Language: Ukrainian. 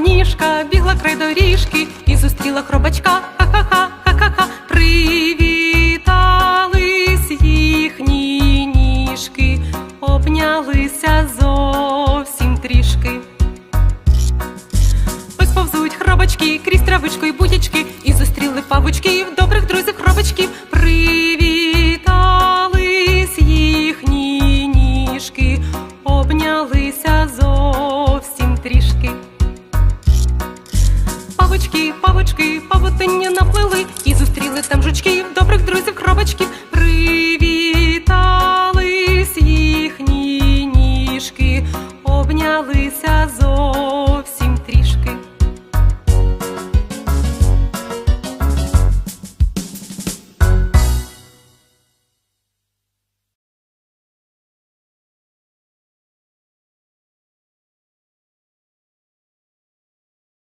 мишка бігла край доріжки і зустріла хробачка. Ха-ха-ха, ха-ха-ха. Привітались їхні ніжки, обнялися зовсім трішки. Ось повзуть хробачки крізь травичку і будячки, і зустріли павучків, добрих друзів хробачків. Привітались їхні ніжки, обнялися бабочки, павочки, павутиння наплили і зустріли там жучків, добрих друзів, кробочків. Привітались їхні ніжки, обнялися зо.